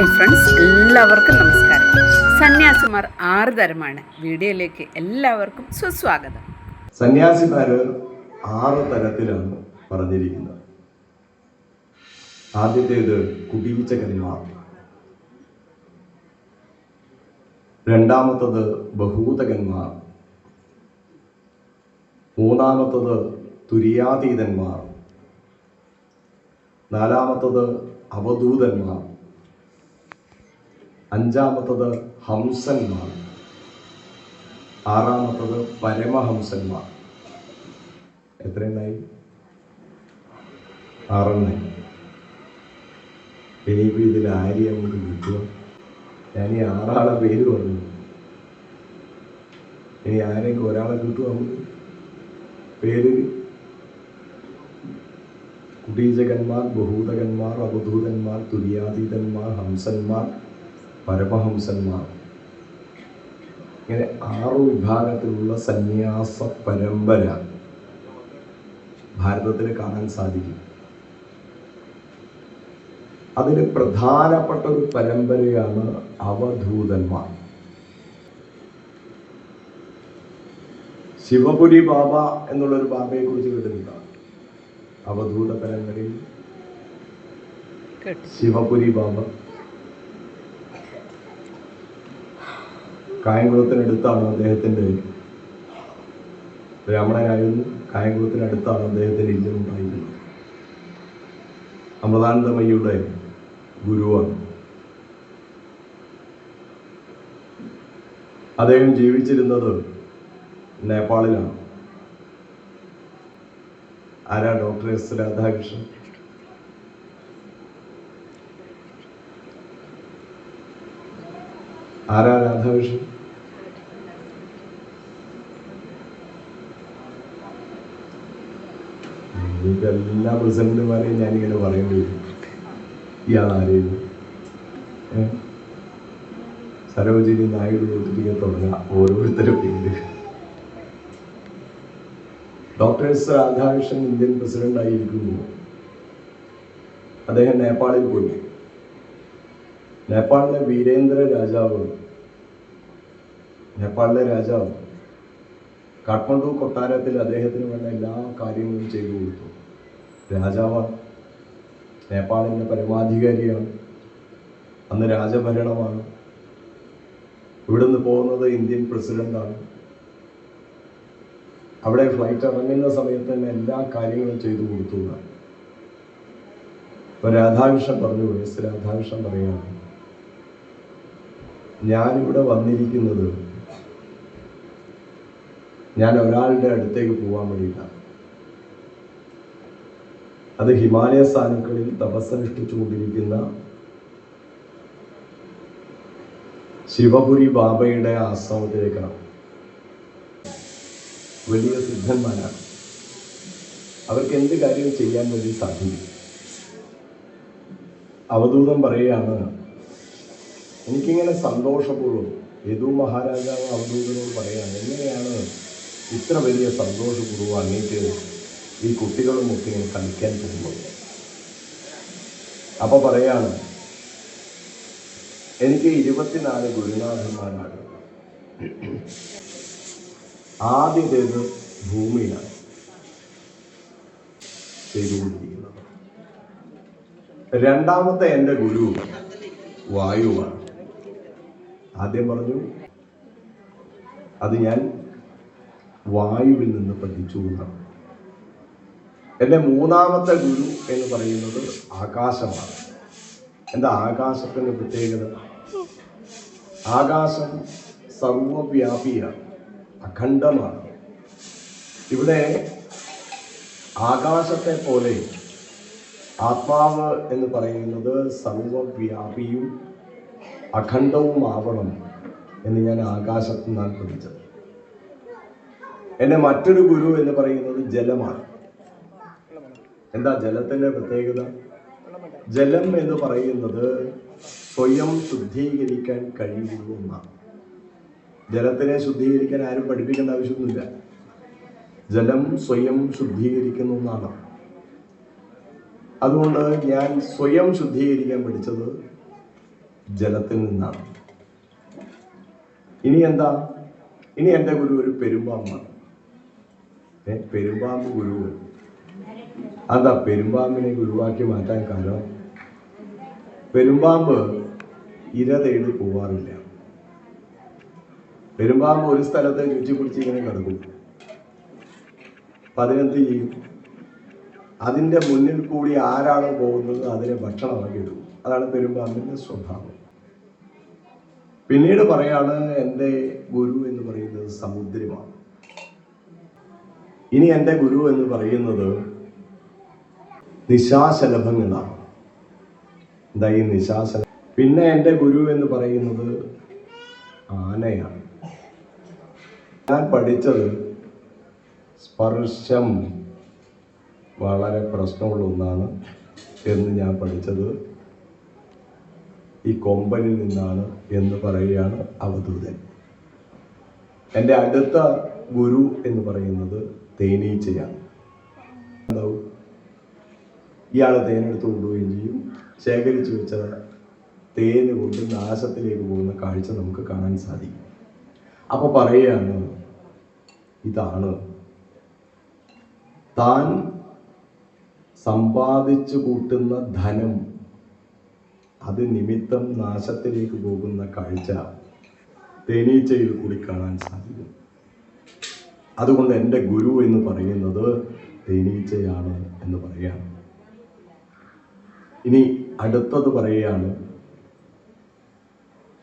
Hi friends എല്ലാവർക്കും നമസ്കാരം. സന്യാസിമാർ ആറ് തരമാണ്. വീഡിയോയിലേക്ക് എല്ലാവർക്കും സുസ്വാഗതം. സന്യാസിമാർ ആറ് തരത്തിലാണ് പറഞ്ഞിരിക്കുന്നത്. ആദ്യത്തേത് കുടിവിച്ചകന്മാർ രണ്ടാമത്തത് ബഹൂതകന്മാർ മൂന്നാമത്തത് തുര്യാതീതന്മാർ നാലാമത്തത് അവധൂതന്മാർ അഞ്ചാമത്തത് ഹംസന്മാർ. ആറാമത്തത് പരമഹംസന്മാർ. എത്രയുണ്ടായി ആറെണ്ണായി. ഇനിയിപ്പോൾ ഇതിൽ ആര്യ നമുക്ക് കിട്ടുക ഞാൻ ഈ ആറാളെ പേര് പറഞ്ഞു. ഇനി ആരെയൊക്കെ ഒരാളെ കിട്ടുക നമുക്ക്? പേര്? കുടീജകന്മാർ ബഹൂതകന്മാർ അവധൂതന്മാർ തുര്യാതീതന്മാർ ഹംസന്മാർ. പരമഹംസന്മാർ. ഇങ്ങനെ ആറ് വിഭാഗത്തിലുള്ള സന്യാസ പരമ്പര ഭാരതത്തിൽ കാണാൻ സാധിക്കും. അതിന് പ്രധാനപ്പെട്ട ഒരു പരമ്പരയാണ് അവധൂതന്മാർ. ശിവപുരി ബാബ എന്നുള്ളൊരു ബാബയെ കുറിച്ച് കേട്ടിട്ടുണ്ട്? അവധൂത പരമ്പരയിൽ ശിവപുരി ബാബ. കായംകുളത്തിനടുത്താണ് അദ്ദേഹത്തിന്റെ ബ്രാഹ്മണനായിരുന്നു. കായംകുളത്തിനടുത്താണ് അദ്ദേഹത്തിന്റെ ഇല്ലുണ്ടായിരുന്നത് അമൃതാനന്ദമയ്യയുടെ ഗുരുവാണ്. അദ്ദേഹം ജീവിച്ചിരുന്നത് നേപ്പാളിലാണ്. ആരാ ഡോക്ടർ എസ് രാധാകൃഷ്ണൻ? ആരാ രാധാകൃഷ്ണൻ? എനിക്ക് എല്ലാ പ്രസിഡന്റുമാരെയും ഞാനിങ്ങനെ പറയേണ്ടി വരും ഇയാൾ സരോജിനി നായിഡു തൊട്ടിട്ട് തുടങ്ങാം ഓരോരുത്തരും പേര്. Doctor S Radhakrishnan Indian president ആയിരിക്കുന്നു. അദ്ദേഹം നേപ്പാളിൽ പോയി. നേപ്പാളിലെ വീരേന്ദ്ര രാജാവ്. നേപ്പാളിലെ രാജാവ്. കാഠ്മണ്ഡു കൊട്ടാരത്തിൽ അദ്ദേഹത്തിന് വേണ്ട എല്ലാ കാര്യങ്ങളും ചെയ്തു കൊടുത്തു. രാജാവാണ് നേപ്പാളിന്റെ പരമാധികാരിയാണ്. അന്ന് രാജഭരണമാണ്. ഇവിടുന്ന് പോകുന്നത് ഇന്ത്യൻ പ്രസിഡന്റാണ് അവിടെ ഫ്ലൈറ്റ് ഇറങ്ങുന്ന സമയത്ത് തന്നെ എല്ലാ കാര്യങ്ങളും ചെയ്തു കൊടുത്തു എന്നാണ്. രാധാകൃഷ്ണൻ പറഞ്ഞു എസ് രാധാകൃഷ്ണൻ പറയുകയാണ് ഞാനിവിടെ വന്നിരിക്കുന്നത് ഞാൻ ഒരാളുടെ അടുത്തേക്ക് പോകാൻ വേണ്ടിയിട്ടാണ്. അത് ഹിമാലയ സ്ഥാനുക്കളിൽ തപസ്സനുഷ്ഠിച്ചുകൊണ്ടിരിക്കുന്ന ശിവപുരി ബാബയുടെ ആശ്രമത്തിലേക്കാണ്. വലിയ സിദ്ധന്മാരാണ്. അവർക്ക് എന്ത് കാര്യം ചെയ്യാൻ വേണ്ടി സാധിക്കും? അവധൂതം പറയുകയാണ് എനിക്കിങ്ങനെ സന്തോഷപൂർവം യദു മഹാരാജാവ് അവധൂതനോട് പറയുകയാണ് എങ്ങനെയാണ് ഇത്ര വലിയ സന്തോഷപൂർവം അങ്ങേക്ക് ഈ കുട്ടികളുമൊക്കെ കളിക്കാൻ പോകുമ്പോൾ. അപ്പൊ പറയാണ് എനിക്ക് ഇരുപത്തിനാല് ഗുരുനാഥന്മാരാണ് ആദ്യത്തേത് ഭൂമിയാണ് ചെയ്തുകൊണ്ടിരിക്കുന്നത് രണ്ടാമത്തെ എന്റെ ഗുരു വായുവാണ്. ആദ്യം പറഞ്ഞു അത് ഞാൻ വായുവിൽ നിന്ന് പഠിച്ചു എന്നാണ് എന്റെ മൂന്നാമത്തെ ഗുരു എന്ന് പറയുന്നത് ആകാശമാണ്. എന്താ ആകാശത്തിന്റെ പ്രത്യേകത? ആകാശം സർവവ്യാപിയാണ് അഖണ്ഡമാണ്. ഇവിടെ ആകാശത്തെ പോലെ ആത്മാവ് എന്ന് പറയുന്നത് സർവവ്യാപിയും അഖണ്ഡവുമാവണം എന്ന് ഞാൻ ആകാശത്ത് നിന്നാണ് പഠിച്ചത് എന്റെ മറ്റൊരു ഗുരു എന്ന് പറയുന്നത് ജലമാണ്. എന്താ ജലത്തിന്റെ പ്രത്യേകത? ജലം എന്ന് പറയുന്നത് സ്വയം ശുദ്ധീകരിക്കാൻ കഴിയുന്ന ജലത്തിനെ ശുദ്ധീകരിക്കാൻ ആരും പഠിപ്പിക്കേണ്ട ആവശ്യമൊന്നുമില്ല. ജലം സ്വയം ശുദ്ധീകരിക്കുന്ന ഒന്നാണ്. അതുകൊണ്ട് ഞാൻ സ്വയം ശുദ്ധീകരിക്കാൻ പഠിച്ചത് ജലത്തിൽ നിന്നാണ്. ഇനി എന്താ? ഇനി എന്റെ ഗുരു ഒരു പെരുമ്പാമ്പാണ്. ഏ പെരുമ്പാമ്പ് ഗുരു അതാ പെരുമ്പാമ്പിനെ ഗുരുവാക്കി മാറ്റാൻ കാരണം? പെരുമ്പാമ്പ് ഇര തേടി പോവാറില്ല. പെരുമ്പാമ്പ് ഒരു സ്ഥലത്തെ ചുറ്റി പിടിച്ച് ഇങ്ങനെ കിടക്കും. പതിനെന്ത് ചെയ്യും? അതിന്റെ മുന്നിൽ കൂടി ആരാണ് പോകുന്നത് അതിനെ ഭക്ഷണമാക്കി എടുക്കും. അതാണ് പെരുമ്പാമ്പിന്റെ സ്വഭാവം. പിന്നീട് പറയാണ് എന്റെ ഗുരു എന്ന് പറയുന്നത് സമുദ്രമാണ്. ഇനി എന്റെ ഗുരു എന്ന് പറയുന്നത് നിശാശലഭങ്ങളാണ്. എന്താ ഈ നിശാശല പിന്നെ എന്റെ ഗുരു എന്ന് പറയുന്നത് ആനയാണ്. ഞാൻ പഠിച്ചത് സ്പർശം വളരെ പ്രശ്നമുള്ള ഒന്നാണ് എന്ന് ഞാൻ പഠിച്ചത്. ഈ കൊമ്പനിൽ നിന്നാണ് എന്ന് പറയുകയാണ് അവധൂതൻ. എന്റെ അടുത്ത ഗുരു എന്ന് പറയുന്നത് തേനീച്ചയാണ് എന്താവും? ഇയാൾ തേനെടുത്ത് കൊണ്ടുപോവുകയും ചെയ്യും. ശേഖരിച്ചു വെച്ച തേന് കൊണ്ട് നാശത്തിലേക്ക് പോകുന്ന കാഴ്ച നമുക്ക് കാണാൻ സാധിക്കും. അപ്പോൾ പറയുകയാണ് ഇതാണ്. താൻ സമ്പാദിച്ചു കൂട്ടുന്ന ധനം അത് നിമിത്തം നാശത്തിലേക്ക് പോകുന്ന കാഴ്ച തേനീച്ചയിൽ കൂടി കാണാൻ സാധിക്കും. അതുകൊണ്ട് എന്റെ ഗുരു എന്ന് പറയുന്നത് തേനീച്ചയാണ് എന്ന് പറയാം ഇനി അടുത്തത് പറയുകയാണ്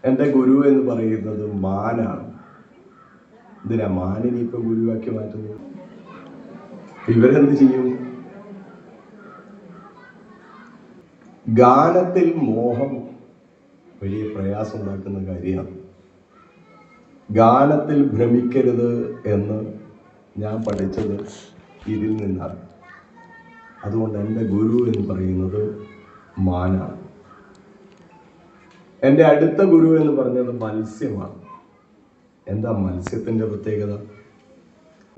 എന്റെ ഗുരു എന്ന് പറയുന്നത് മാനാണ്. എന്തിനാ മാനിനെ ഇപ്പൊ ഗുരുവാക്കി മാറ്റുന്നു ഇവരെന്ത് ചെയ്യും? ഗാനത്തിൽ മോഹം വലിയ പ്രയാസം ഉണ്ടാക്കുന്ന കാര്യമാണ്. ഗാനത്തിൽ ഭ്രമിക്കരുത് എന്ന് ഞാൻ പഠിച്ചത് ഇതിൽ നിന്നാണ്. അതുകൊണ്ട് എന്റെ ഗുരു എന്ന് പറയുന്നത് മാനാണ്. എന്റെ അടുത്ത ഗുരു എന്ന് പറഞ്ഞത് മത്സ്യമാണ്. എന്താ മത്സ്യത്തിന്റെ പ്രത്യേകത?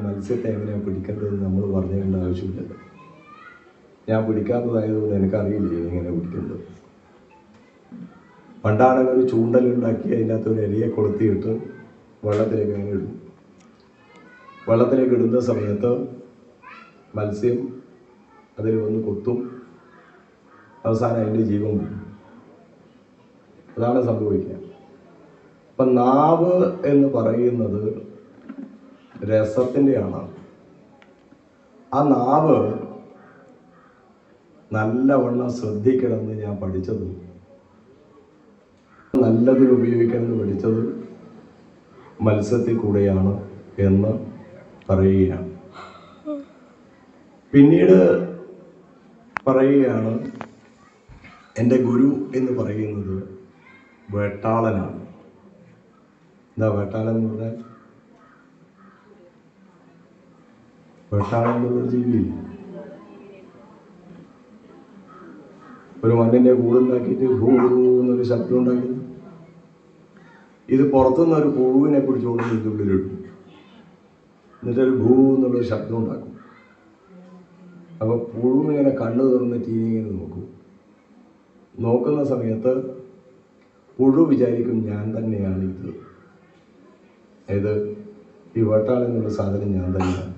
മത്സ്യത്തെ എങ്ങനെയാണ് പിടിക്കേണ്ടത് നമ്മൾ പറഞ്ഞേണ്ട ആവശ്യമില്ല. ഞാൻ പിടിക്കാത്തതായതുകൊണ്ട് എനിക്കറിയില്ല എങ്ങനെ പിടിക്കുന്നത് പണ്ടാണെങ്കിൽ ഒരു ചൂണ്ടലുണ്ടാക്കി അതിന്റെ അകത്ത് ഒരു എലിയെ കൊളുത്തിയിട്ട് വെള്ളത്തിലേക്ക് അങ്ങനെ ഇടും. വെള്ളത്തിലേക്ക് ഇടുന്ന സമയത്ത് മത്സ്യം അതിൽ വന്ന് കൊത്തും. അവസാനം അതിന്റെ ജീവൻ അതാണ് സംഭവിക്കുക. അപ്പം നാവ് എന്ന് പറയുന്നത് രസത്തിന്റെ ആളാണ് ആ നാവ് നല്ലവണ്ണം ശ്രദ്ധിക്കണമെന്ന് ഞാൻ പഠിച്ചത്. നല്ലതിൽ ഉപയോഗിക്കണമെന്ന് പഠിച്ചത് മത്സ്യത്തിൽ കൂടെയാണ് എന്ന് പറയുകയാണ് പിന്നീട് പറയുകയാണ് എന്റെ ഗുരു എന്ന് പറയുന്നത് വേട്ടാളനാണ്. എന്താ വേട്ടാളൻ എന്ന് പറഞ്ഞാൽ? വേട്ടാളൻ എന്നുള്ളൊരു ജീവിയില്ല ഒരു മണ്ണിന്റെ കൂടുണ്ടാക്കിയിട്ട് ഹൂ എന്നൊരു ശബ്ദം ഉണ്ടാക്കുന്നു. ഇത് പുറത്തുനിന്ന് ഒരു പുഴുവിനെ പിടിച്ചുകൊണ്ട് ഇതിന്റെ ഉള്ളിലിടും എന്നിട്ടൊരു ഭൂ എന്നുള്ളൊരു ശബ്ദം ഉണ്ടാക്കും. അപ്പോൾ പുഴു ഇങ്ങനെ കണ്ണു തുറന്ന് ടി വി ഇങ്ങനെ നോക്കും. നോക്കുന്ന സമയത്ത് പുഴു വിചാരിക്കും ഞാൻ തന്നെയാണ് ഇത്. ഏത്? ഈ വട്ടാൾ എന്നുള്ള സാധനം ഞാൻ തന്നെയാണ്.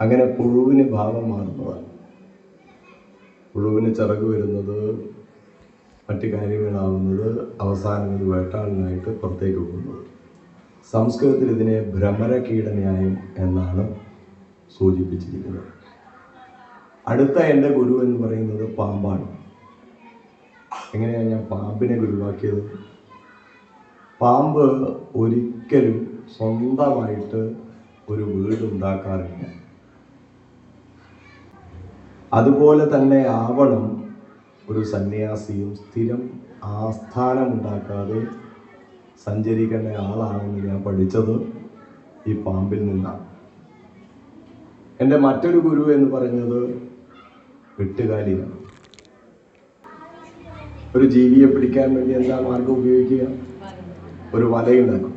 അങ്ങനെ പുഴുവിന് ഭാവം മാറുന്നതാണ്. പുഴുവിന് ചിറക് വരുന്നത് മറ്റു കാര്യങ്ങളാവുന്നത് അവസാനം ഒരു വേട്ടാളിനായിട്ട് പുറത്തേക്ക് പോകുന്നത്. സംസ്കൃതത്തിൽ ഇതിനെ ഭ്രമരകീടന്യായം എന്നാണ് സൂചിപ്പിച്ചിരിക്കുന്നത്. അടുത്ത എന്റെ ഗുരു എന്ന് പറയുന്നത് പാമ്പാണ്. എങ്ങനെയാണ് ഞാൻ പാമ്പിനെ ഗുരുവാക്കിയത്? പാമ്പ് ഒരിക്കലും സ്വന്തമായിട്ട് ഒരു വീട് ഉണ്ടാക്കാറില്ല. അതുപോലെ തന്നെ ആവണം ഒരു സന്യാസിയും സ്ഥിരം ആസ്ഥാനം ഉണ്ടാക്കാതെ സഞ്ചരിക്കേണ്ട ആളാണെന്ന് ഞാൻ പഠിച്ചത് ഈ പാമ്പിൽ നിന്നാണ്. എന്റെ മറ്റൊരു ഗുരു എന്ന് പറഞ്ഞത് വെട്ടുകാലിയാണ്. ഒരു ജീവിയെ പിടിക്കാൻ വേണ്ടി എന്താ മാർഗം ഉപയോഗിക്കുക? ഒരു വലയുണ്ടാക്കും.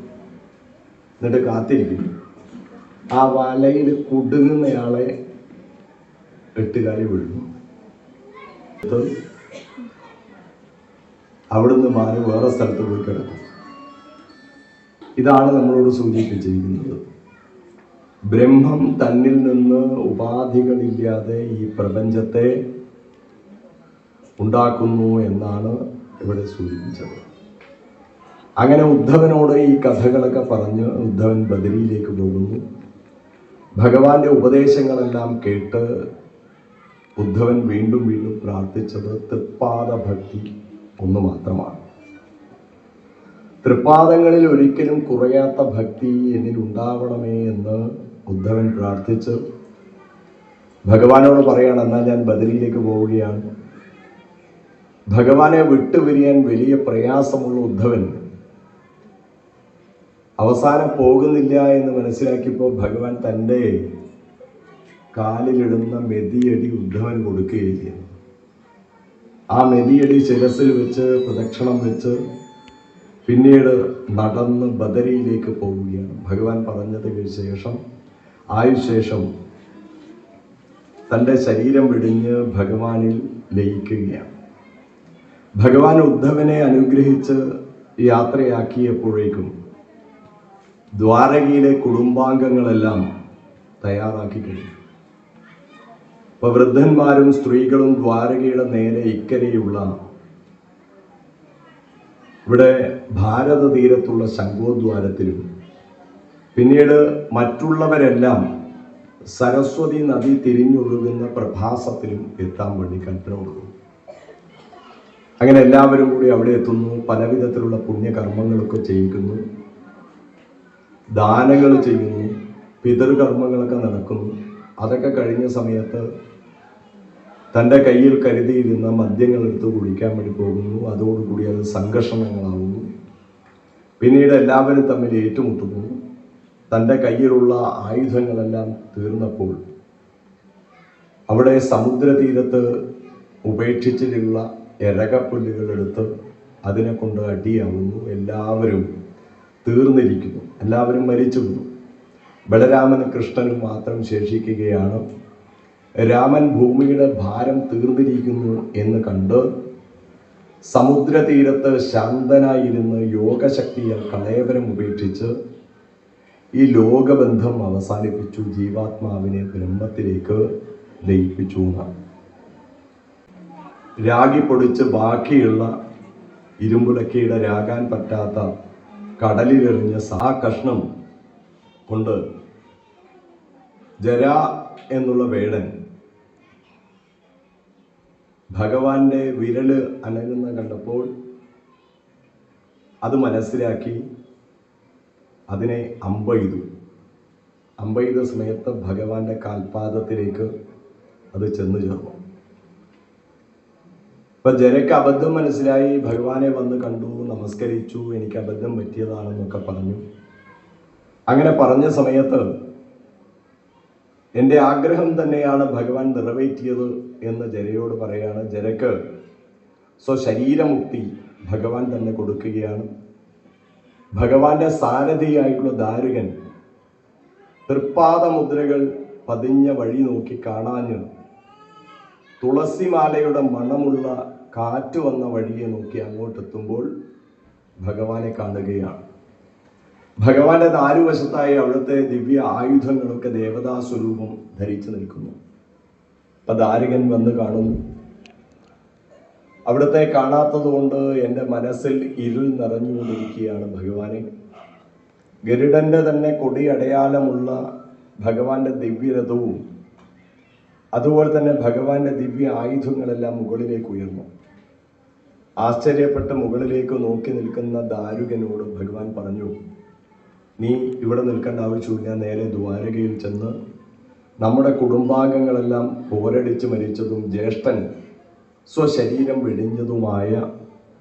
എന്നിട്ട് കാത്തിരിക്കും. ആ വലയിൽ കുടുങ്ങുന്നയാളെ വെട്ടുകാലി ഇത് അവിടുന്ന് മാറി വേറെ സ്ഥലത്ത് പോയി കിടക്കും. ഇതാണ് നമ്മളോട് സൂചിപ്പിച്ചിരിക്കുന്നത്. ബ്രഹ്മം തന്നിൽ നിന്ന് ഉപാധികളില്ലാതെ ഈ പ്രപഞ്ചത്തെ ഉണ്ടാക്കുന്നു എന്നാണ് ഇവിടെ സൂചിപ്പിച്ചത്. അങ്ങനെ ഉദ്ധവനോട് ഈ കഥകളൊക്കെ പറഞ്ഞ് ഉദ്ധവൻ ബദരിയിലേക്ക് പോകുന്നു. ഭഗവാന്റെ ഉപദേശങ്ങളെല്ലാം കേട്ട് ഉദ്ധവൻ വീണ്ടും വീണ്ടും പ്രാർത്ഥിച്ചത് തൃപ്പാദ ഭക്തി ഒന്ന് മാത്രമാണ്. തൃപ്പാദങ്ങളിൽ ഒരിക്കലും കുറയാത്ത ഭക്തി എന്നിൽ ഉണ്ടാവണമേ എന്ന് ഉദ്ധവൻ പ്രാർത്ഥിച്ച്. ഭഗവാനോട് പറയാണ് എന്നാൽ ഞാൻ ബദലിയിലേക്ക് പോവുകയാണ്. ഭഗവാനെ വിട്ടുപിരിയാൻ വലിയ പ്രയാസമുള്ള ഉദ്ധവൻ അവസാനം പോകുന്നില്ല എന്ന് മനസ്സിലാക്കിയപ്പോൾ ഭഗവാൻ തന്റെ കാലിലിടുന്ന മെതിയടി ഉദ്ധവൻ കൊടുക്കുകയില്ല ആ മെതിയടി ശിരസിൽ വെച്ച് പ്രദക്ഷിണം വെച്ച് പിന്നീട് നടന്ന് ബദരിയിലേക്ക് പോവുകയാണ്. ഭഗവാൻ പറഞ്ഞതിന് ശേഷം ആയുശേഷം തന്റെ ശരീരം വെടിഞ്ഞ് ഭഗവാനിൽ ലയിക്കുകയാണ്. ഭഗവാൻ ഉദ്ധവനെ അനുഗ്രഹിച്ച് യാത്രയാക്കിയപ്പോഴേക്കും ദ്വാരകയിലെ കുടുംബാംഗങ്ങളെല്ലാം തയ്യാറാക്കി കഴിഞ്ഞു. ഇപ്പൊ വൃദ്ധന്മാരും സ്ത്രീകളും ദ്വാരകയുടെ നേരെ ഇക്കരെയുള്ള ഇവിടെ ഭാരത തീരത്തുള്ള ശംഖോദ്വാരത്തിലും പിന്നീട് മറ്റുള്ളവരെല്ലാം സരസ്വതി നദി തിരിഞ്ഞൊഴുകുന്ന പ്രഭാസത്തിലും എത്താൻ വേണ്ടി കൽപ്പന കൊടുക്കും അങ്ങനെ എല്ലാവരും കൂടി അവിടെ എത്തുന്നു പലവിധത്തിലുള്ള പുണ്യകർമ്മങ്ങളൊക്കെ ചെയ്യിക്കുന്നു ദാനങ്ങൾ ചെയ്യുന്നു പിതൃകർമ്മങ്ങളൊക്കെ നടക്കുന്നു. അതൊക്കെ കഴിഞ്ഞ സമയത്ത് തന്റെ കയ്യിൽ കരുതിയിരുന്ന മദ്യങ്ങൾ എടുത്ത് കുടിക്കാൻ വേണ്ടി പോകുന്നു. അതോടുകൂടി അത് സംഘർഷണങ്ങളാവുന്നു. പിന്നീട് എല്ലാവരും തമ്മിൽ ഏറ്റുമുട്ടുന്നു. തന്റെ കയ്യിലുള്ള ആയുധങ്ങളെല്ലാം തീർന്നപ്പോൾ അവിടെ സമുദ്രതീരത്ത് ഉപേക്ഷിച്ചിട്ടുള്ള ഇരകപ്പുല്ലുകളെടുത്ത് അതിനെ കൊണ്ട് അടിയാവുന്നു. എല്ലാവരും തീർന്നിരിക്കുന്നു. എല്ലാവരും മരിച്ചു. പോകുന്നു ബലരാമനും കൃഷ്ണനും മാത്രം ശേഷിക്കുകയാണ്. രാമൻ ഭൂമിയുടെ ഭാരം തീർന്നിരിക്കുന്നു എന്ന് കണ്ട് സമുദ്രതീരത്ത് ശാന്തനായിരുന്ന യോഗശക്തിയെ കളയവരം ഉപേക്ഷിച്ച് ഈ ലോകബന്ധം അവസാനിപ്പിച്ചു ജീവാത്മാവിനെ ബ്രഹ്മത്തിലേക്ക് ലയിപ്പിച്ചു രാഗി പൊടിച്ച് ബാക്കിയുള്ള ഇരുമ്പുലക്കയുടെ രാകാൻ പറ്റാത്ത കടലിലെറിഞ്ഞ സാ കഷ്ണം കൊണ്ട് ജര എന്നുള്ള വേടൻ ഭഗവാന്റെ വിരൾ അനങ്ങുന്ന കണ്ടപ്പോൾ അത് മനസ്സിലാക്കി അതിനെ അമ്പെയ്തു അമ്പെയ്ത സമയത്ത് ഭഗവാന്റെ കാൽപാദത്തിലേക്ക് അത് ചെന്നു ചേർന്നു. ഇപ്പൊ ജനക്ക് അബദ്ധം മനസ്സിലായി ഭഗവാനെ വന്ന് കണ്ടു നമസ്കരിച്ചു എനിക്ക് അബദ്ധം പറ്റിയതാണെന്നൊക്കെ പറഞ്ഞു. അങ്ങനെ പറഞ്ഞ സമയത്ത് എന്റെ ആഗ്രഹം തന്നെയാണ് ഭഗവാൻ നിറവേറ്റിയത് എന്ന് ജരയോട് പറയാണ് ജരക്ക് സ്വശരീരമുക്തി ഭഗവാൻ തന്നെ കൊടുക്കുകയാണ്. ഭഗവാന്റെ സാരഥിയായിട്ടുള്ള ദാരുകൻ തൃപ്പാദമുദ്രകൾ പതിഞ്ഞ വഴി നോക്കി കാണാഞ്ഞ് തുളസിമാലയുടെ മണമുള്ള കാറ്റ് വന്ന വഴിയെ നോക്കി അങ്ങോട്ടെത്തുമ്പോൾ ഭഗവാനെ കാണുകയാണ്. ഭഗവാന്റെ നാലുവശത്തായി അവിടുത്തെ ദിവ്യ ആയുധങ്ങളൊക്കെ ദേവതാ സ്വരൂപം ധരിച്ചു നിൽക്കുന്നു. അപ്പൊ ദാരികൻ വന്ന് കാണുന്നു അവിടുത്തെ കാണാത്തത് കൊണ്ട് എന്റെ മനസ്സിൽ ഇരുൾ നിറഞ്ഞുകൊണ്ടിരിക്കുകയാണ് ഭഗവാനെ. ഗരുഡന്റെ തന്നെ കൊടി അടയാളമുള്ള ഭഗവാന്റെ ദിവ്യരഥവും അതുപോലെ തന്നെ ഭഗവാന്റെ ദിവ്യ ആയുധങ്ങളെല്ലാം മുകളിലേക്ക് ഉയർന്നു. ആശ്ചര്യപ്പെട്ട് മുകളിലേക്ക് നോക്കി നിൽക്കുന്ന ദാരുകനോട് ഭഗവാൻ പറഞ്ഞു നീ ഇവിടെ നിൽക്കേണ്ട ആവശ്യമില്ല. നേരെ ദ്വാരകയിൽ ചെന്ന് നമ്മുടെ കുടുംബാംഗങ്ങളെല്ലാം പോരടിച്ച് മരിച്ചതും ജ്യേഷ്ഠൻ സ്വശരീരം വെടിഞ്ഞതുമായ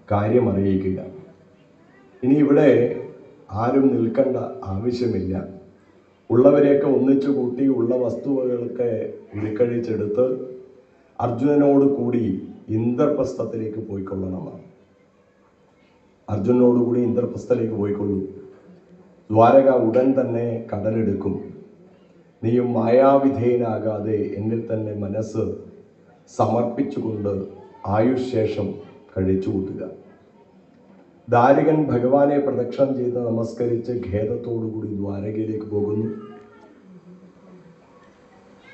കാര്യം അറിയിക്കുക ഇനി ഇവിടെ ആരും നിൽക്കേണ്ട ആവശ്യമില്ല. ഉള്ളവരെയൊക്കെ ഒന്നിച്ചു കൂട്ടി ഉള്ള വസ്തുവകളൊക്കെ ഉരുക്കഴിച്ചെടുത്ത് അർജുനനോട് കൂടി ഇന്ദ്രപ്രസ്ഥത്തിലേക്ക് പോയിക്കൊള്ളണമെന്നാണ് അർജുനോടുകൂടി ഇന്ദ്രപ്രസ്ഥത്തിലേക്ക് പോയിക്കൊള്ളൂ. ദ്വാരക ഉടൻ തന്നെ കടലെടുക്കും. നീയും മായാവിധേയനാകാതെ എന്നിൽ തന്നെ മനസ്സ് സമർപ്പിച്ചുകൊണ്ട് ആയുശേഷം കഴിച്ചു കൂട്ടുക. ദാരികൻ ഭഗവാനെ പ്രദക്ഷിണം ചെയ്ത് നമസ്കരിച്ച് ഖേദത്തോടുകൂടി ദ്വാരകയിലേക്ക് പോകുന്നു.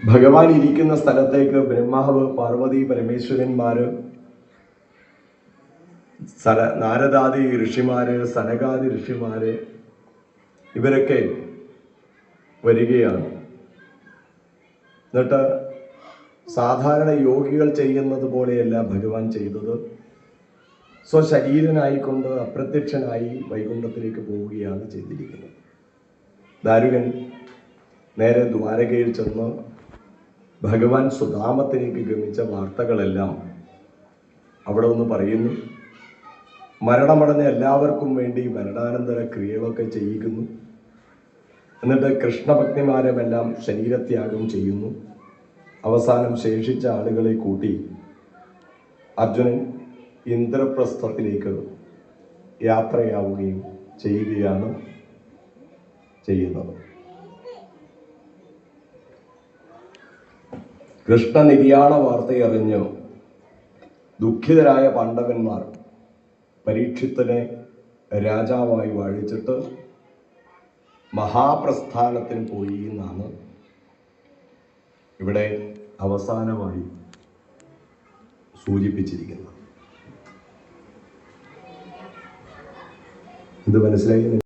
ഭഗവാൻ ഇരിക്കുന്ന സ്ഥലത്തേക്ക് ബ്രഹ്മാവ് പാർവതി പരമേശ്വരന്മാര് സല നാരദാദി ഋഷിമാര് സനകാദി ഋഷിമാര് ഇവരൊക്കെ വരികയാണ്. എന്നിട്ട് സാധാരണ യോഗികൾ ചെയ്യുന്നത് പോലെയല്ല ഭഗവാൻ ചെയ്തത്. സ്വശരീരനായിക്കൊണ്ട് അപ്രത്യക്ഷനായി വൈകുണ്ഠത്തിലേക്ക് പോവുകയാണ് ചെയ്തിരിക്കുന്നത്. ദാരുകൻ നേരെ ദ്വാരകയിൽ ചെന്ന് ഭഗവാൻ സുധാമത്തിലേക്ക് ഗമിച്ച വാർത്തകളെല്ലാം അവിടെ ഒന്ന് പറയുന്നു. മരണമടഞ്ഞ എല്ലാവർക്കും വേണ്ടി മരണാനന്തര ക്രിയകളൊക്കെ ചെയ്യിക്കുന്നു എന്നിട്ട് കൃഷ്ണഭക്തിമാരെല്ലാം ശരീരത്യാഗം ചെയ്യുന്നു. അവസാനം ശേഷിച്ച ആളുകളെ കൂട്ടി അർജുനൻ ഇന്ദ്രപ്രസ്ഥത്തിലേക്ക് യാത്രയാവുകയും ചെയ്യുകയാണ് ചെയ്യുന്നത്. കൃഷ്ണനിര്യാണ വാർത്തയറിഞ്ഞ് ദുഃഖിതരായ പാണ്ഡവന്മാർ പരീക്ഷിത്തനെ രാജാവായി വാഴിച്ചിട്ട് മഹാപ്രസ്ഥാനത്തിന് പോയി എന്നാണ് ഇവിടെ അവസാനമായി സൂചിപ്പിച്ചിരിക്കുന്നത്. ഇത് മനസ്സിലായി?